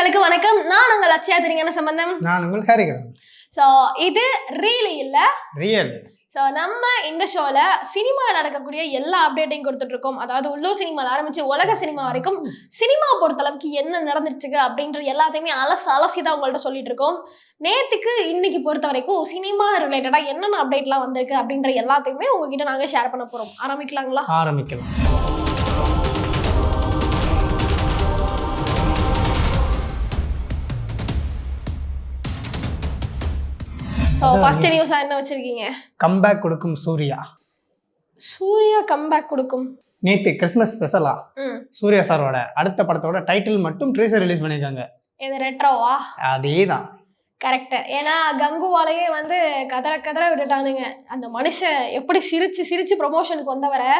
நேர்களுக்கு வணக்கம். நான் உங்கள் அச்சயா தெரியுங்க சம்பந்தம். நான் உங்கள் ஹரிகரன். ஸோ இது ரீல் இல்ல. ரியல் ஸோ நம்ம இந்த ஷோல சினிமாவில் நடக்கக்கூடிய எல்லா அப்டேட்டையும் கொடுத்துட்டு இருக்கோம் அதாவது உள்ளூர் சினிமாவில் ஆரம்பிச்சு உலக சினிமா வரைக்கும் சினிமா பொறுத்தளவுக்கு என்ன நடந்துட்டு இருக்கு அப்படின்ற எல்லாத்தையுமே அலசு அலசி தான் உங்கள்ட்ட சொல்லிட்டு இருக்கோம் நேத்துக்கு இன்னைக்கு பொறுத்த வரைக்கும் சினிமா ரிலேட்டடா என்னென்ன அப்டேட்லாம் வந்திருக்கு அப்படின்ற எல்லாத்தையுமே உங்ககிட்ட நாங்க ஷேர் பண்ண போறோம். ஆரம்பிக்கலாங்களா? ஆரம்பிக்கலாம். ஸோ ஃபர்ஸ்ட் நியூஸா என்ன வச்சிருக்கீங்க? கம்பேக் கொடுக்கும் சூர்யா. சூர்யா கம்பேக் கொடுக்கும். நேற்று கிறிஸ்மஸ் ஸ்பெஷலா சூர்யா சாரோட அடுத்த படத்தோட டைட்டில் மட்டும் ட்ரீசர் ரிலீஸ் பண்ணியிருக்காங்க இது ரெட்ரோவா அதே தான் கரெக்ட் ஏன்னா கங்குவாலையே வந்து கதற கதற விட்டுட்டானுங்க. அந்த மனுஷன் எப்படி சிரிச்சு சிரிச்சு ப்ரொமோஷனுக்கு வந்தவரை?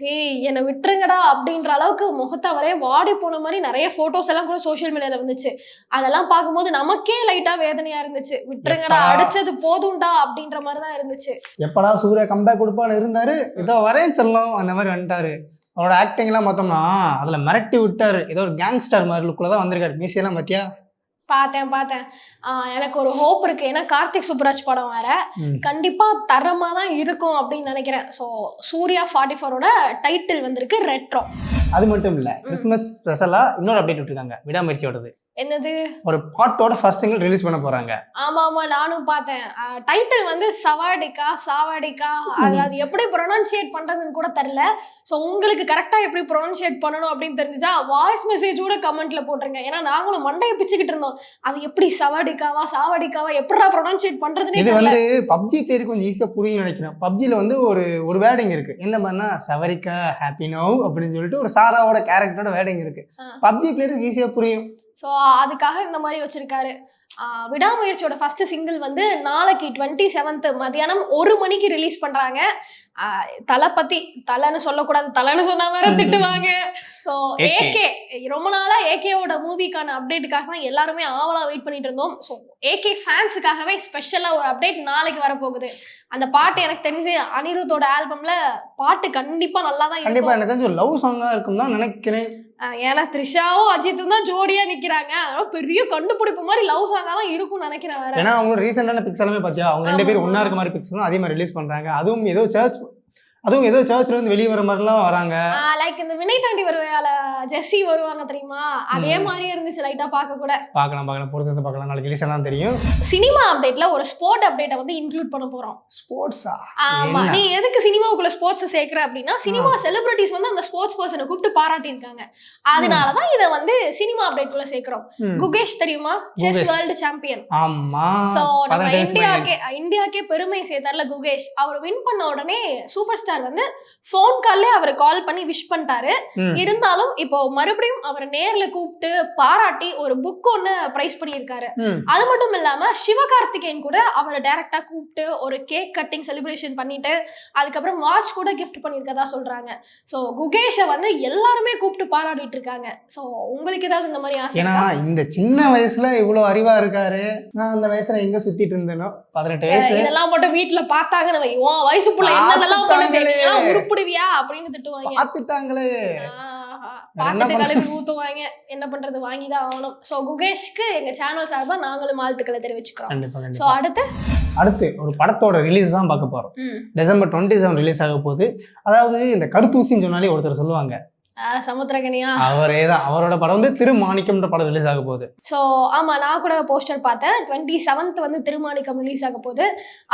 டேய் என்னை விட்டுருங்கடா அப்படின்ற அளவுக்கு முகத்தை அவரே வாடி போன மாதிரி நிறைய ஃபோட்டோஸ் எல்லாம் கூட சோஷியல் மீடியால வந்துச்சு. அதெல்லாம் பார்க்கும்போது நமக்கே லைட்டா வேதனையா இருந்துச்சு. விட்டுருங்கடா. அடிச்சது போதும்டா அப்படின்ற மாதிரி தான் இருந்துச்சு. எப்படா சூர்யா கம்பேக் கொடுப்பான்னு இருந்தாரு? இதோ வரேன் செல்லம் அந்த மாதிரி வந்துட்டாரு. அவரோட ஆக்டிங்லாம் பார்த்தோம்னா அதில் மிரட்டி விட்டாரு. ஏதோ ஒரு கேங்ஸ்டர் மாதிரி லுக்கில் தான் வந்திருக்காரு. மீசியெல்லாம் பார்த்தியா? பார்த்தேன் பார்த்தேன். எனக்கு ஒரு ஹோப் இருக்கு. ஏன்னா கார்த்திக் சுப்ராஜ் படம் வேற. கண்டிப்பா தரமா தான் இருக்கும் அப்படின்னு நினைக்கிறேன். ஸோ சூர்யா ஃபார்ட்டி ஃபோரோட டைட்டில் வந்திருக்கு ரெட்ரோ அது மட்டும் இல்லை கிறிஸ்மஸ் ஸ்பெஷலாக இன்னொரு அப்டேட் விட்டுருக்காங்க. விடாமுயற்சியோடது. என்னது? ஒரு பாட்டோட ஃபர்ஸ்ட் சிங்கிள் ரிலீஸ் பண்ண போகிறாங்க ஆமா ஆமா நானும் பார்த்தேன். டைட்டில் வந்து சவாடிக்கா சாவாடிக்கா. அது எப்படி ப்ரொனன்சியேட் பண்றதுன்னு கூட தெரியல. ஸோ உங்களுக்கு கரெக்டா எப்படி ப்ரொனன்சியேட் பண்ணணும் அப்படின்னு தெரிஞ்சா வாய்ஸ் மெசேஜ் கூட கமெண்ட்ல போட்டுருங்க. ஏன்னா நாங்களும் மண்டையை பிச்சுக்கிட்டு இருந்தோம். அது எப்படி சவாடிக்காவா சாவாடிக்காவா எப்படா ப்ரொனன்சியேட் பண்றதுன்னே இது வந்து பப்ஜி பேர் கொஞ்சம் ஈஸியாக புரியும் நினைக்கிறேன். பப்ஜியில் வந்து ஒரு ஒரு வேர்டிங் இருக்கு. என்ன பண்ணா சவரிக்கா ஹாப்பி நவ் அப்படின்னு சொல்லிட்டு ஒரு சாராவோட கேரக்டரோட வேர்டிங் இருக்கு. பப்ஜி பிளேயருக்கு ஈஸியாக புரியும். ஸோ அதுக்காக இந்த மாதிரி வச்சிருக்காரு. விடாமுயற்சியோட ஃபர்ஸ்ட் சிங்கிள் வந்து நாளைக்கு டுவெண்ட்டி செவன்த் மதியானம் ஒரு மணிக்கு ரிலீஸ் பண்ணுறாங்க தலை பத்தி தலைன்னு சொல்லக்கூடாது. தலைன்னு சொன்னா வேற திட்டுவாங்க. ஸோ. ஏகே. ரொம்ப நாளா ஏகேவோட மூவிக்கான அப்டேட்டுக்காக தான் எல்லாருமே ஆவலா வெயிட் பண்ணிட்டு இருந்தோம். ஸோ ஏகே ஃபேன்ஸுக்காகவே ஸ்பெஷலா ஒரு அப்டேட் நாளைக்கு வரப்போகுது. அந்த பாட்டு எனக்கு தெரிஞ்சு அனிருத்தோட ஆல்பம்ல பாட்டு கண்டிப்பா நல்லா தான் கண்டிப்பா இருக்கும். எனக்கு தெரிஞ்சு ஒரு லவ் சாங்கா இருக்கும் தான் நினைக்கிறேன். ஏன்னா த்ரிஷாவும் அஜித்தும் தான் ஜோடியா நிக்கிறாங்க. அதனால பெரிய கண்டுபிடிப்பு மாதிரி லவ் சாங்கா தான் இருக்கும்னு நினைக்கிறேன் வேற. ஏன்னா அவங்க ரீசெண்டான பிக்ஸ் எல்லாமே பார்த்தியா அவங்க ரெண்டு பேரும். ஒண்ணா இருக்க மாதிரி பிக்ஸ் தான் அதே மாதிரி ரிலீஸ் பண்றாங்க. அதுவும் ஏதோ சர்ச் அதுவும் ஏதோ சர்ச்ல இருந்து வெளியே வர மாதிரிலாம் வராங்க. லைக் இந்த வினை தாண்டி வருவால ஜெஸ்ஸி வருவாங்க தெரியுமா? அதே ம். மாதிரியே இருந்துச்சு லைட்டா பார்க்க கூட. பார்க்கலாம் பார்க்கலாம். பொறுத்து வந்து பார்க்கலாம். நாளைக்கு ரிலீஸ் எல்லாம் தெரியும். சினிமா அப்டேட்ல ஒரு ஸ்போர்ட் அப்டேட்டை வந்து இன்க்ளூட் பண்ண போறோம். ஸ்போர்ட்ஸா ஆமா? நீ எதுக்கு சினிமாவுக்குள்ள ஸ்போர்ட்ஸ் சேர்க்கிற அப்படின்னா சினிமா செலிபிரிட்டிஸ் வந்து அந்த ஸ்போர்ட்ஸ் பர்சனை கூப்பிட்டு பாராட்டியிருக்காங்க. அதனாலதான் இதை வந்து சினிமா அப்டேட்குள்ள சேர்க்கிறோம். குகேஷ் தெரியுமா? செஸ். வேர்ல்டு சாம்பியன் ஆமா. சோ நம்ம. இந்தியாக்கே இந்தியாக்கே பெருமை சேர்த்தார்ல குகேஷ். அவர் வின் பண்ண உடனே சூப்பர் ஸ்டார் வந்து ஃபோன் கால்லே அவர் கால் பண்ணி விஷ் பண்ணிட்டாரு. இருந்தாலும் இப்போ மறுபடியும் அவரை நேர்ல கூப்பிட்டு பாராட்டி ஒரு புக் ஒன்னு பிரைஸ் பண்ணியிருக்காரு. அது மட்டும் இல்லாம சிவகார்த்திகேயன் கூட அவரை டைரக்டா கூப்பிட்டு ஒரு கேக் கட்டிங் செலிப்ரேஷன் பண்ணிட்டு அதுக்கப்புறம் வாட்ச் கூட கிஃப்ட் பண்ணியிருக்கதா சொல்றாங்க. சோ குகேஷை வந்து எல்லாருமே கூப்பிட்டு பாராட்டிட்டு இருக்காங்க. சோ உங்களுக்கு ஏதாவது இந்த மாதிரி ஆசை ஏன்னா? இந்த சின்ன வயசுல இவ்வளவு அறிவா இருக்காரு. நான் அந்த வயசுல எங்க சுத்திட்டு இருந்தேனோ? பதினெட்டு சரி, வயசு. இதெல்லாம் மட்டும் வீட்டுல பார்த்தாங்கன்னு வை உன் வயசுக்குள்ள என்னென்னலாம் பண்ணுது? உருப்பிடுவியா? அப்படின்னு திட்டுவாங்க. என்ன பார்த்துட்டு பண்றது? கழுவி ஊத்துவாங்க. என்ன பண்றது? வாங்கிதான் ஆகணும். சோ குகேஷ்க்கு எங்க சேனல் சார்பா நாங்களும் வாழ்த்துக்களை தெரிவிச்சுக்கிறோம். சோ அடுத்து? அடுத்து ஒரு படத்தோட ரிலீஸ் தான் பார்க்க போறோம். டிசம்பர் டுவெண்ட்டி செவன் ரிலீஸ் ஆக போகுது. அதாவது இந்த கருத்தூசின்னு சொன்னாலே ஒருத்தர் சொல்லுவாங்க. சமுத்திரகனியா? அவரே தான் அவரோட படம் வந்து திருமாணிக்கம்ன்ற படம் ரிலீஸ் ஆக போகுது. ஸோ ஆமாம் நான் கூட போஸ்டர் பார்த்தேன். டுவெண்ட்டி செவன்த் வந்து திருமாணிக்கம் ரிலீஸ் ஆக போகுது.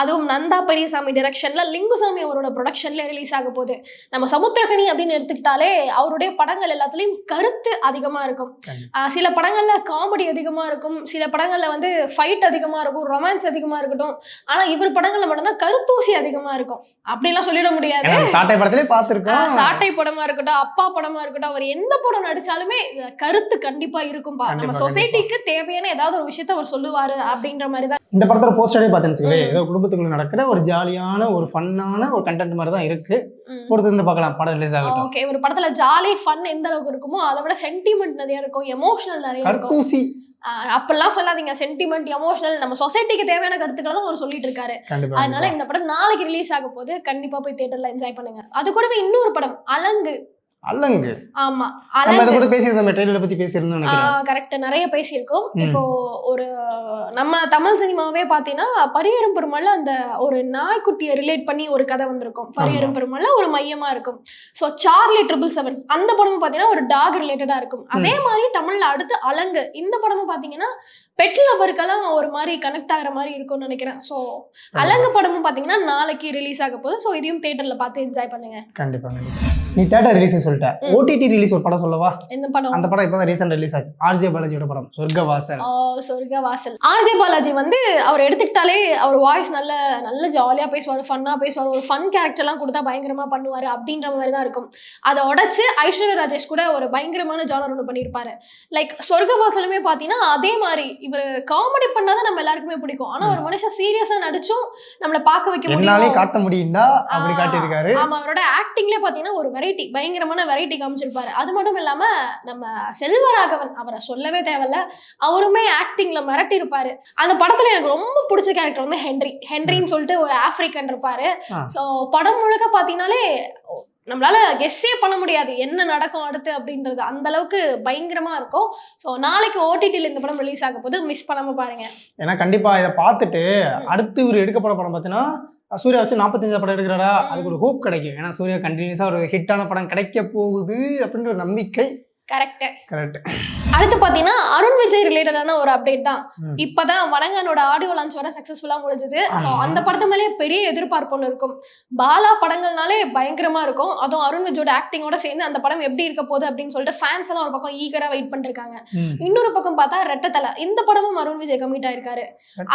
அதுவும் நந்தா பெரியசாமி டிரெக்ஷனில் லிங்குசாமி அவரோட ப்ரொடக்ஷனில் ரிலீஸ் ஆக போகுது. நம்ம சமுத்திரகனி அப்படின்னு எடுத்துக்கிட்டாலே அவருடைய படங்கள் எல்லாத்துலேயும் கருத்து அதிகமாக இருக்கும். சில படங்களில் காமெடி அதிகமாக இருக்கும். சில படங்களில் வந்து ஃபைட் அதிகமாக இருக்கும். ரொமான்ஸ் அதிகமாக இருக்கட்டும். ஆனால் இவர் படங்களில் மட்டும்தான் கருத்தூசி அதிகமாக இருக்கும். அப்படிலாம் சொல்லிட முடியாது. சாட்டை படத்திலே ஆஹ் பார்த்துருக்கோம் சாட்டை படமா இருக்கட்டும் அப்பா படமா இருக்கட்டும் அவர் எந்த படம் நடிச்சாலுமே கருத்து கண்டிப்பா இருக்கும்பா. நம்ம சொசைட்டிக்கு தேவையான ஏதாவது ஒரு விஷயத்த அவர் சொல்லுவாரு அப்படின்ற மாதிரி தான் இந்த படத்தோட போஸ்டரே ம். ஏதோ குடும்பத்துக்குள்ள நடக்கிற ஒரு ஜாலியான ஒரு ஃபன்னான ஒரு கண்டென்ட் மாதிரி தான் இருக்கு. பொறுத்து இருந்து பார்க்கலாம் படம் ரிலீஸ் ஆகட்டும். ஓகே ஒரு படத்துல ஜாலி ஃபன் எந்த அளவுக்கு இருக்குமோ அதை விட சென்டிமெண்ட் நிறைய இருக்கும் எமோஷனல் நிறைய இருக்கும். கருத்தூசி. அப்பெல்லாம் சொல்லாதீங்க. சென்டிமெண்ட் எமோஷனல் நம்ம சொசைட்டிக்கு தேவையான கருத்துக்களை தான் அவர் சொல்லிட்டு இருக்காரு அதனால. இந்த படம் நாளைக்கு ரிலீஸ் ஆக போது கண்டிப்பா போய் தியேட்டர்ல என்ஜாய் பண்ணுங்க. அது கூடவே இன்னொரு படம் அலங்கு. அல்லங்கு ஆமா நம்ம இதை கூட பேசியிருந்தோம் ட்ரெயிலரை பத்தி பேசியிருந்தோம் நினைக்கிறேன். கரெக்ட் நிறைய பேசியிருக்கோம். இப்போ ஒரு நம்ம தமிழ் சினிமாவே பாத்தீங்கன்னா பரியரும் பெருமாள்ல அந்த ஒரு நாய்க்குட்டியை ரிலேட் பண்ணி ஒரு கதை வந்திருக்கும். பரியரும் பெருமாள்ல ஒரு மையமா இருக்கும். சோ சார்லி ட்ரிபிள் செவன் அந்த படமும் பாத்தீங்கன்னா ஒரு டாக் ரிலேட்டடா இருக்கும். அதே மாதிரி தமிழ்ல அடுத்து அலங்கு. இந்த படமும் பாத்தீங்கன்னா பெட் லவருக்கெல்லாம் ஒரு மாதிரி கனெக்ட் ஆகுற மாதிரி இருக்கும்னு நினைக்கிறேன். சோ அலங்கு படமும் பாத்தீங்கன்னா நாளைக்கு ரிலீஸ் ஆக போகுது. சோ இதையும் தியேட்டர்ல பார்த்து என்ஜாய் பண்ணுங்க. கண்டிப்பா. நீ தேட்டர் ரிலீஸ் சொல்லிட்ட. ஓடிடி ரிலீஸ் ஒரு படம் சொல்லவா? எந்த படம்? அந்த படம் இப்பதான் ரீசெண்ட் ரிலீஸ் ஆச்சு. ஆர்ஜே பாலாஜியோட படம் சொர்க்கவாசல். ஆ, சொர்க்க வாசல் ஆர்ஜே பாலாஜி வந்து அவர் எடுத்துக்கிட்டாலே அவர் வாய்ஸ் நல்ல நல்ல ஜாலியா பேசுவார் ஃபன்னா பேசுவார். ஒரு ஃபன் கேரக்டர்லாம் கொடுத்தா பயங்கரமா பண்ணுவாரு அப்படின்ற மாதிரி தான் இருக்கும். அதை உடைச்சு ஐஸ்வர்யா ராஜேஷ் கூட ஒரு பயங்கரமான ஜானர் ஒன்று பண்ணியிருப்பாரு. லைக் சொர்க்க வாசலுமே பார்த்தீங்கன்னா அதே மாதிரி இவர் காமெடி பண்ணாதான் நம்ம எல்லாருக்குமே பிடிக்கும். ஆனா ஒரு மனுஷன் சீரியஸா நடிச்சும் நம்மளை பார்க்க வைக்க முடியும். காட்ட முடியும்டா அப்படி. காட்டியிருக்காரு. ஆமா அவரோட ஆக்டிங்ல பாத்தீங்கன்னா ஒரு வெரைட்டி பயங்கரமான வெரைட்டி காமிச்சிருப்பாரு. அது மட்டும் இல்லாம நம்ம செல்வராகவன் அவரை சொல்லவே தேவையில்ல. அவருமே ஆக்டிங்ல மிரட்டி இருப்பாரு அந்த படத்துல எனக்கு ரொம்ப பிடிச்ச கேரக்டர் வந்து ஹென்றி. ஹென்ரின்னு சொல்லிட்டு ஒரு ஆப்பிரிக்கன் இருப்பாரு. ஸோ படம் முழுக்க பாத்தீங்கன்னாலே நம்மளால கெஸ்ஸே பண்ண முடியாது. என்ன நடக்கும் அடுத்து அப்படின்றது. அந்த அளவுக்கு பயங்கரமா இருக்கும். ஸோ நாளைக்கு ஓடிடியில் இந்த படம் ரிலீஸ் ஆக போது மிஸ் பண்ணாம பாருங்க. ஏன்னா கண்டிப்பா இதை பார்த்துட்டு அடுத்து இவர் எடுக்க போற படம் பார்த்தீங்கன்னா சூர்யா வச்சு நாற்பத்தஞ்சா படம் எடுக்கிறாரா அதுக்கு ஒரு ஹோப் கிடைக்கும். ஏன்னா சூர்யா கண்டினியூஸா ஒரு ஹிட்டான படம் கிடைக்க போகுது அப்படின்ற ஒரு நம்பிக்கை. கரெக்ட் கரெக்ட் அடுத்து பாத்தீங்கன்னா அருண் விஜய் ரிலேட்டடான ஒரு அப்டேட் தான். இப்பதான் வடங்கனோட ஆடியோ லான்ச் வர சக்சஸ்ஃபுல்லா முடிஞ்சது. ஸோ. அந்த படத்து மேலேயே பெரிய எதிர்பார்ப்பு ஒன்று இருக்கும். பாலா படங்கள்னாலே பயங்கரமா இருக்கும். அதுவும் அருண் விஜயோட ஆக்டிங்கோட சேர்ந்து அந்த படம் எப்படி இருக்க போகுது அப்படின்னு சொல்லிட்டு ஃபேன்ஸ் எல்லாம் ஒரு பக்கம் ஈகரா வெயிட் பண்ணிருக்காங்க. இன்னொரு பக்கம் பார்த்தா ரெட்டத்தலை. இந்த படமும் அருண் விஜய் கமிட் ஆயிருக்காரு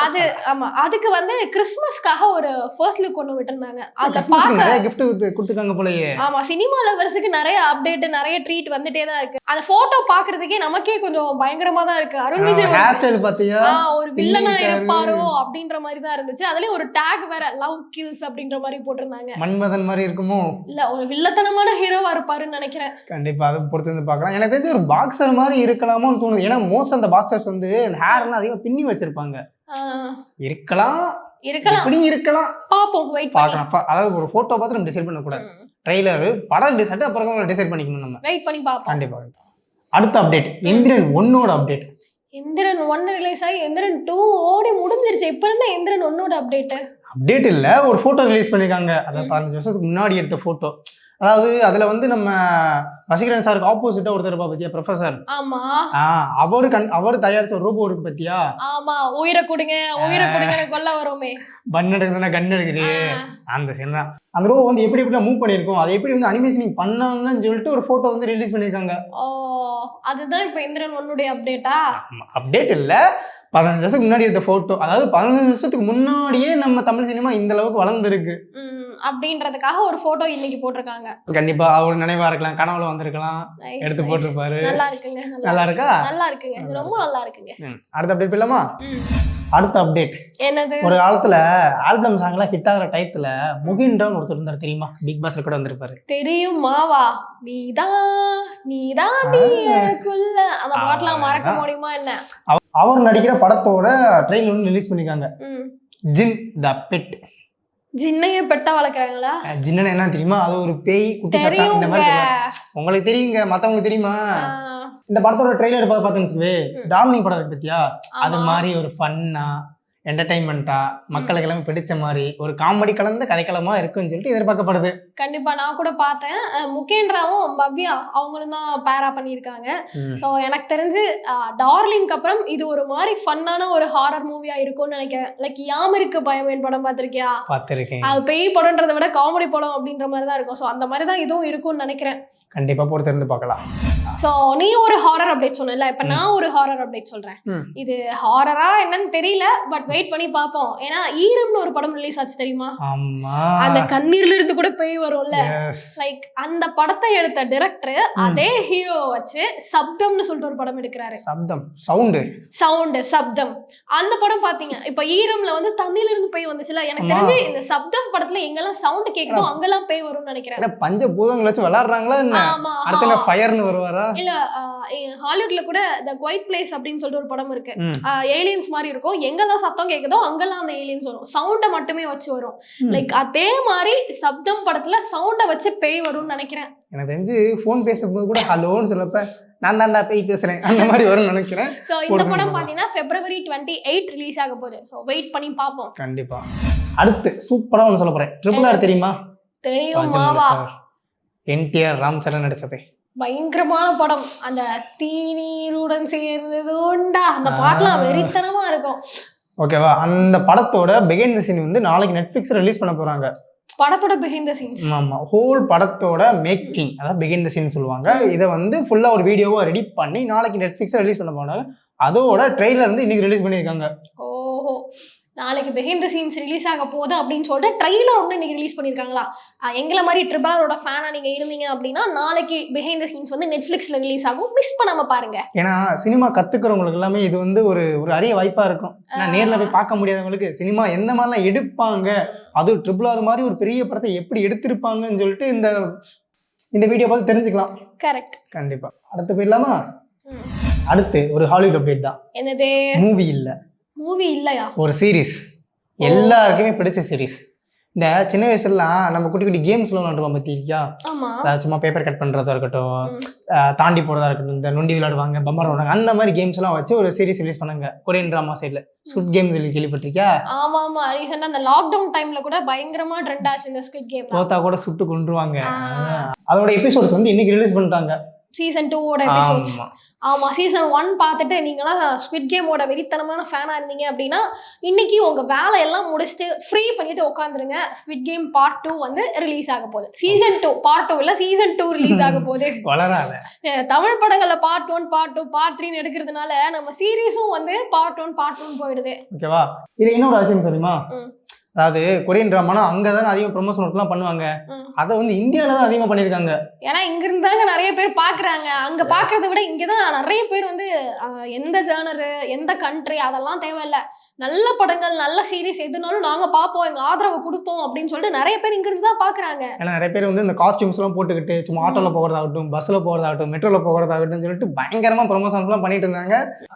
அது ஆமா. அதுக்கு வந்து கிறிஸ்மஸ்க்காக ஒரு ஃபர்ஸ்ட் லுக் ஒன்று விட்டுருந்தாங்க. அதுல பார்க்க கிஃப்ட் கொடுத்துருக்காங்க போலயே. ஆமா சினிமா லவர்ஸுக்கு நிறைய அப்டேட் நிறைய ட்ரீட் வந்துட்டே தான் இருக்கு. அந்த போட்டோ பாக்குறதுக்கே நமக்கே கொஞ்சம் பயங்கரமா தான் இருக்கு. அருண் விஜய் ஹேர் ஸ்டைல் பாத்தியா ஒரு வில்லனா. இருப்பாரோ அப்படின்ற மாதிரி தான் இருந்துச்சு. அதுலயும் ஒரு டேக் வேற லவ் கில்ஸ் அப்படின்ற மாதிரி போட்டிருந்தாங்க. மன்மதன் மாதிரி இருக்குமோ? இல்ல ஒரு வில்லத்தனமான ஹீரோவா இருப்பாருன்னு நினைக்கிறேன். கண்டிப்பா அதை பொறுத்து வந்து பார்க்கலாம். எனக்கு தெரிஞ்சு ஒரு பாக்ஸர் மாதிரி இருக்கலாமோன்னு தோணுது. ஏன்னா மோஸ்ட் அந்த பாக்ஸர்ஸ் வந்து அந்த ஹேர்லாம் அதிகமாக பின்னி வச்சிருப்பாங்க. இருக்கலாம். இருக்கலாம். இப்படி இருக்கலாம். பாப்போம் வெயிட் பார்க்கலாம். அதாவது ஒரு போட்டோ பார்த்து நம்ம டிசைட் பண்ணக்கூடாது ட்ரெய்லர் படம் டிசைட் அப்புறம் டிசைட் பண்ணிக்கணும் நம்ம. வெயிட் பண்ணி பாப்போம் கண்டிப்பா அடுத்த அப்டேட் இந்திரன் ஒன்னோட அப்டேட் எந்திரன் ஒன் ரிலீஸ் ஆகி எந்திரன் டூ ஓடி முடிஞ்சிருச்சு. இப்ப என்ன எந்திரன் ஒன்னோட அப்டேட் அப்டேட் இல்ல ஒரு போட்டோ ரிலீஸ் பண்ணிருக்காங்க. அதை பதினஞ்சு வருஷத்துக்கு முன்னாடி எடுத்த போட்டோ அதாவது அதுல வந்து நம்ம வசீகரன் சாருக்கு ஆப்போசிட்டா ஒருத்தர் பத்தியா ப்ரொஃபசர் ஆமா. அவரு கண் அவர் தயாரிச்ச ரோபோ இருக்கு பத்தியா? ஆமா. உயிரை கொடுங்க உயிரை கொடுங்க கொல்ல வருமே. பன் எடுக்க சொன்னா கன் எடுக்குது. அந்த சீன் தான். அந்த ரோபோ வந்து எப்படி எப்படி மூவ் பண்ணியிருக்கோம் அதை எப்படி வந்து அனிமேஷனிங் பண்ணாங்கன்னு சொல்லிட்டு ஒரு போட்டோ வந்து ரிலீஸ் பண்ணியிருக்காங்க. ஓ அதுதான் இப்ப இந்திரன் ஒன்னுடைய அப்டேட்டா அப்டேட் இல்ல. பதினஞ்சு வருஷத்துக்கு முன்னாடி எடுத்த போட்டோ அதாவது பதினஞ்சு வருஷத்துக்கு முன்னாடியே நம்ம தமிழ் சினிமா இந்த அளவுக்கு வளர்ந்துருக்கு. அப்படின்றதுக்காக ஒரு போட்டோ இன்னைக்கு போட்டிருக்காங்க. கண்டிப்பா அவர் நினைவா இருக்கலாம் கனவுல வந்திருக்கலாம் எடுத்து. போட்டிருப்பாரு. நல்லா இருக்குங்க நல்லா இருக்கா? நல்லா இருக்குங்க. ரொம்ப நல்லா இருக்குங்க. அடுத்த அப்டேட் போயிடலாமா ம். அடுத்த அப்டேட் என்னது? ஒரு காலத்துல ஆல்பம் சாங்லாம் ஹிட் ஆகிற டயத்துல முகின்றான்னு ஒருத்தர் இருந்தார் தெரியுமா? பிக் பாஸ்ல கூட வந்திருப்பாரு. தெரியும் மாவா? நீதான் நீதான் நீ எனக்குள்ள அந்த பாட்டெல்லாம் மறக்க. முடியுமா என்ன? அவர் நடிக்கிற படத்தோட ட்ரெயிலர் ரிலீஸ் பண்ணிருக்காங்க. ஜின் த பெட். ஜின்னைய பெட்டா வளர்க்குறாங்களா? ஜின்னு என்ன தெரியுமா? அது ஒரு பேய் குட்டி சத்தம் இந்த மாதிரி. உங்களுக்கு தெரியுங்க மத்தவங்களுக்கு தெரியுமா? இந்த படத்தோட ட்ரெய்லர் பார்த்து பார்த்தீங்கன்னு ம். டார்லிங் படம் இருக்கு பத்தியா? அது. மாதிரி ஒரு ஃபன்னா என்டர்டைன்மெண்ட்டா மக்களுக்கு எல்லாமே பிடிச்ச மாதிரி ஒரு காமெடி கலந்த கதைக்களமா இருக்குன்னு சொல்லிட்டு எதிர்பார்க்கப்படுது. கண்டிப்பா நான் கூட பார்த்தேன். முகேந்திராவும் பவ்யா அவங்களும் தான் பேரா பண்ணியிருக்காங்க. ஸோ எனக்கு தெரிஞ்சு டார்லிங்க்கு அப்புறம் இது ஒரு மாதிரி ஃபன்னான ஒரு ஹாரர் மூவியா இருக்கும்னு நினைக்கிறேன். லைக் யாமிருக்கு பயமேன் படம் பார்த்திருக்கியா? பார்த்துருக்கேன். அது பேய் படம்ன்றதை விட காமெடி படம் அப்படின்ற மாதிரி தான் இருக்கும். ஸோ அந்த மாதிரி தான் இதுவும் இருக்கும்னு நினைக்கிறேன். கண்டிப்பா பொறுத்திருந்து பார்க்கலாம். ஸோ நீ ஒரு ஹாரர் அப்டேட் சொன்னல இப்போ நான் ஒரு ஹாரர் அப்டேட் சொல்றேன். இது ஹாரரா என்னன்னு தெரியல பட் வெயிட் பண்ணி பார்ப்போம். ஏன்னா ஈரம்னு ஒரு படம் ரிலீஸ் ஆச்சு தெரியுமா? அந்த கண்ணீர்ல இருந்து கூட பேய் வரும்ல. லைக் அந்த படத்தை எடுத்த டிரெக்டர் அதே ஹீரோ வச்சு சப்தம்னு சொல்லிட்டு ஒரு படம் எடுக்கிறாரு. சப்தம். சவுண்டு. சவுண்டு சப்தம். அந்த படம் பாத்தீங்க. இப்ப ஈரம்ல வந்து தண்ணில இருந்து பேய் வந்துச்சுல. எனக்கு. தெரிஞ்சு இந்த சப்தம் படத்துல எங்கெல்லாம் சவுண்ட் கேக்குதோ அங்கெல்லாம் பேய் வரும்னு நினைக்கிறேன். பஞ்ச பூதங்களை வச்சு விளாடுறாங்களா என்ன? ஆமா. அடுத்த ஃபயர்னு வருவாரா? இல்ல ஹாலிவுட்ல கூட த குவைட் பிளேஸ் அப்படின்னு சொல்லிட்டு ஒரு படம் இருக்கு. ஏலியன்ஸ் மாதிரி இருக்கும். எங்கெல்லாம் சத்தம் கேக்குதோ அங்கெல்லாம் அந்த ஏலியன்ஸ் வரும். சவுண்ட மட்டுமே வச்சு வரும். லைக் அதே மாதிரி சப்தம் படத்துல சவுண்ட வச்சு பேய் வரும்னு நினைக்கிறேன். எனக்கு தெரிஞ்சு ஃபோன் பேசும்போது கூட ஹலோன்னு சொல்லப்ப நான் தான்டா பேய் பேசுறேன். அந்த மாதிரி வரும்னு நினைக்கிறேன். சோ இந்த படம். பாத்தீங்கன்னா பிப்ரவரி டுவெண்ட்டி எயிட் ரிலீஸ் ஆக போகுது. ஸோ வெயிட் பண்ணி பார்ப்போம் கண்டிப்பா. அடுத்து சூப்பரா ஒன்று சொல்ல போறேன். ட்ரிபிள் ஆர் தெரியுமா? தெரியும் மாவா. என்டிஆர் ராம் சரண் நடிச்சது. பயங்கரமான படம். அந்த தீநீருடன் சேர்ந்தது உண்டா? அந்த பாட்டுலாம். வெறித்தனமா இருக்கும். ஓகேவா அந்த படத்தோட பிகைண்ட் த சீன் வந்து நாளைக்கு நெட்ஃபிளிக்ஸ் ரிலீஸ் பண்ண போறாங்க. படத்தோட பிஹைண்ட் த சீன்ஸ் ஆமா. ஹோல் படத்தோட மேக்கிங் அதாவது பிகைண்ட் த சீன் சொல்லுவாங்க. இதை வந்து ஃபுல்லா ஒரு வீடியோவா ரெடி பண்ணி நாளைக்கு நெட்ஃபிளிக்ஸ் ரிலீஸ் பண்ண போறாங்க. அதோட ட்ரெய்லர் வந்து இன்னைக்கு ரிலீஸ் பண்ணியிருக்காங்க. ஓஹோ. நாளைக்கு பிஹைண்ட் த சீன்ஸ் ரிலீஸ் ஆக போகுது அப்படின்னு சொல்லிட்டு ட்ரைலர் ஒன்று இன்னைக்கு ரிலீஸ் பண்ணியிருக்காங்களா எங்களை மாதிரி ட்ரிபிளரோட ஃபேனாக நீங்கள் இருந்தீங்க அப்படின்னா நாளைக்கு பிஹைண்ட் த சீன்ஸ் வந்து நெட்ஃப்ளிக்ஸில் ரிலீஸ் ஆகும். மிஸ் பண்ணாம பாருங்க. ஏன்னா சினிமா கத்துக்கிறவங்களுக்கு எல்லாமே இது வந்து ஒரு ஒரு அரிய வாய்ப்பா இருக்கும். ஏன்னா நேர்ல போய் பார்க்க முடியாதவங்களுக்கு சினிமா எந்த மாதிரிலாம் எடுப்பாங்க? அதுவும் ட்ரிபிள் ஆர் மாதிரி ஒரு பெரிய படத்தை எப்படி எடுத்திருப்பாங்கன்னு சொல்லிட்டு இந்த இந்த வீடியோ பார்த்து தெரிஞ்சுக்கலாம். கரெக்ட் கண்டிப்பா. அடுத்து போயிடலாமா? அடுத்து ஒரு ஹாலிவுட் அப்டேட் தான். என்னது? மூவி இல்ல. மூவி இல்லையா? ஒரு சீரிஸ் எல்லாருக்குமே பிடிச்ச சீரிஸ் இந்த சின்ன வயசுலாம் நம்ம குட்டி குட்டி கேம்ஸ்லாம் ஆமா. அதாவது சும்மா பேப்பர் கட் பண்றதா இருக்கட்டும் தாண்டி போறதா இருக்கட்டும் இந்த நொண்டி விளையாடுவாங்க பம்மர் விளையாடுவாங்க அந்த மாதிரி கேம்ஸ் எல்லாம் வச்சு ஒரு சீரிஸ் ரிலீஸ் பண்ணாங்க கொரியன் ட்ராமா சைட்ல ஸ்குட் கேம் சொல்லி கேள்விப்பட்டிருக்கியா? ஆமா ஆமா ரீசெண்டா அந்த லாக்டவுன் டைம்ல கூட பயங்கரமா ட்ரெண்ட் ஆச்சு இந்த ஸ்குவிட் கேம் தோத்தா கூட சுட்டு கொண்டுருவாங்க. அதோட எபிசோட்ஸ் வந்து இன்னைக்கு ரிலீஸ் பண்ணிட்டாங்க. சீசன் டூவோட எபிசோட்ஸ் ஆமா ஆமா சீசன் ஒன் பார்த்துட்டு நீங்களாம் ஸ்குவிட் கேமோட வெறித்தனமான ஃபேனா இருந்தீங்க அப்படின்னா இன்னைக்கு உங்க வேலை எல்லாம் முடிச்சுட்டு ஃப்ரீ பண்ணிட்டு உட்காந்துருங்க ஸ்குவிட் கேம் பார்ட் டூ வந்து ரிலீஸ் ஆக போகுது. சீசன் டூ பார்ட் டூ இல்ல சீசன் டூ ரிலீஸ் ஆக போகுது. தமிழ் படங்கள்ல part one part two part த்ரீன்னு எடுக்கிறதுனால நம்ம சீரீஸும் வந்து பார்ட் ஒன் பார்ட் டூன்னு போயிடுது. ஓகேவா? இது இன்னொரு அவசியம் தெரியுமா ம். அதாவது கொரியன் ட்ராமானா அங்கே தானே அதிகம் ப்ரொமோஷன் ஒர்க்லாம் பண்ணுவாங்க. அதை வந்து இந்தியாவில் தான் அதிகமாக பண்ணியிருக்காங்க. ஏன்னா இங்க இருந்தாங்க நிறைய பேர் பாக்குறாங்க அங்க பாக்குறத விட இங்கதான் நிறைய பேர் வந்து எந்த ஜேர்னரு எந்த கண்ட்ரி அதெல்லாம் தேவையில்ல. நல்ல படங்கள் நல்ல சீரிஸ் எதுனாலும் நாங்க பார்ப்போம். எங்க ஆதரவு கொடுப்போம் அப்படின்னு சொல்லிட்டு நிறைய பேர் இங்க இருந்து தான் பாக்குறாங்க ஏன்னா நிறைய பேர் வந்து இந்த காஸ்டியூம்ஸ்லாம் போட்டுக்கிட்டு சும்மா ஆட்டோவில் போகிறதாகட்டும் பஸ்ஸில் போகிறதாகட்டும் மெட்ரோவில் போகிறதாகட்டும் சொல்லிட்டு பயங்கரமாக ப்ரொமோஷன்ஸ்லாம் பண்ணிட்டு இருந்தாங்க.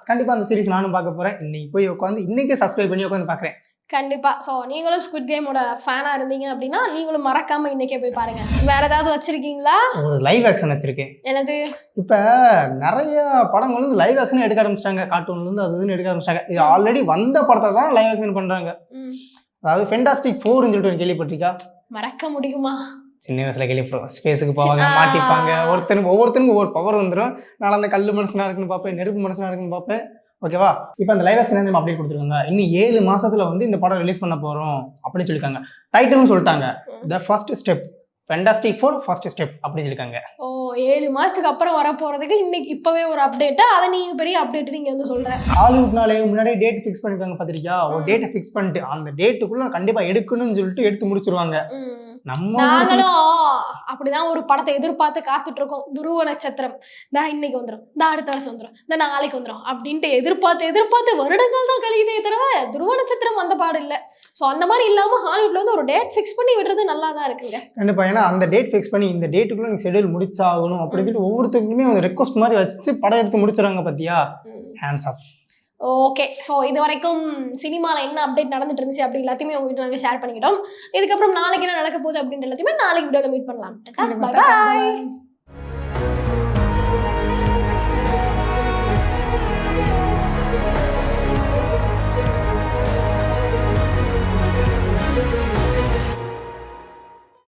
கண்டிப்பாக அந்த சீரிஸ் நானும் பார்க்க போகிறேன் இன்னைக்கு போய் உட்காந்து இன்னைக்கே சப்ஸ்கிரைப் பண்ணி உட்காந்து பார்க்குறேன். கண்டிப்பா. சோ நீங்களும் ஸ்குவிட் கேமோட ஃபேனா இருந்தீங்க அப்படின்னா நீங்களும் மறக்காம இன்னைக்கே போய் பாருங்க. வேற ஏதாவது வச்சிருக்கீங்களா? ஒரு லைவ் ஆக்ஷன் வச்சிருக்கேன். எனது இப்போ நிறைய படங்கள் வந்து லைவ் ஆக்ஷன் எடுக்க ஆரம்பிச்சிட்டாங்க. கார்ட்டூன்லேருந்து அது இதுன்னு எடுக்க ஆரம்பிச்சிட்டாங்க. இது ஆல்ரெடி வந்த படத்தை தான் லைவ் ஆக்ஷன் பண்ணுறாங்க அதாவது ஃபென்டாஸ்டிக் ஃபோர்னு சொல்லிட்டு கேள்விப்பட்டிருக்கா? மறக்க முடியுமா? சின்ன வயசுல கேள்விப்படுவோம் ஸ்பேஸுக்கு போவாங்க. மாட்டிப்பாங்க. ஒருத்தனுக்கு ஒவ்வொருத்தனுக்கும் ஒவ்வொரு பவர் வந்துடும் நான் அந்த கல் மனுஷனா இருக்குன்னு பார்ப்பேன் நெருப்பு மனுஷனா இருக்குன்னு பார்ப்பேன். ஓகேவா? இப்போ அந்த லைவ் ஆக்ஷன் நம்ம அப்டேட் கொடுத்துருக்காங்க. இன்னும் ஏழு மாசத்துல வந்து இந்த படம் ரிலீஸ் பண்ண போறோம் அப்படின்னு சொல்லியிருக்காங்க. டைட்டிலும் சொல்லிட்டாங்க. The first step fantastic four first step அப்படின்னு சொல்லியிருக்காங்க. ஓ ஏழு மாசத்துக்கு அப்புறம் வர போறதுக்கு இன்னைக்கு இப்பவே ஒரு அப்டேட்டா அதை நீங்க பெரிய அப்டேட் நீங்க வந்து சொல்ற. ஹாலிவுட்னாலே முன்னாடியே டேட் ஃபிக்ஸ் பண்ணிருக்காங்க பார்த்திருக்கியா ஒரு. டேட்டை ஃபிக்ஸ் பண்ணிட்டு அந்த டேட்டுக்குள்ள கண்டிப்பா எடுக்கணும்னு சொல்லிட்டு எடுத்து முடிச்சிருவாங்க. நம்ம நாங்களும் அப்படிதான் ஒரு படத்தை எதிர்பார்த்து காத்துட்டு இருக்கோம் துருவ நட்சத்திரம். தா இன்னைக்கு வந்துடும் தா அடுத்த வருஷம் வந்துடும் இந்த நாளைக்கு வந்துடும் அப்படின்ட்டு எதிர்பார்த்து எதிர்பார்த்து வருடங்கள் தான் கழியுதே தவிர துருவ நட்சத்திரம் வந்த பாடு இல்ல. சோ அந்த மாதிரி இல்லாம ஹாலிவுட்ல வந்து ஒரு டேட் ஃபிக்ஸ் பண்ணி விடுறது நல்லா தான் இருக்குங்க. கண்டிப்பா. ஏன்னா அந்த டேட் ஃபிக்ஸ் பண்ணி இந்த டேட்டுக்குள்ள நீங்க ஷெடியூல் முடிச்சாகணும் அப்படின்னு ஒவ்வொருத்தருக்குமே ஒரு ரெக்வஸ்ட் மாதிரி வச்சு படம் எடுத்து முடிச்சிடறாங்க பாத்தியா? ஹேண்ட்ஸ் ஆஃப் ஓகே ஸோ இது வரைக்கும் சினிமாவில் என்ன அப்டேட் நடந்துட்டு இருந்துச்சு அப்படி எல்லாத்தையுமே உங்ககிட்ட நாங்கள் ஷேர் பண்ணிக்கிட்டோம். இதுக்கப்புறம் நாளைக்கு என்ன நடக்க போகுது அப்படின்ற எல்லாத்தையுமே நாளைக்கு வீடியோவில் மீட் பண்ணலாம். பாய்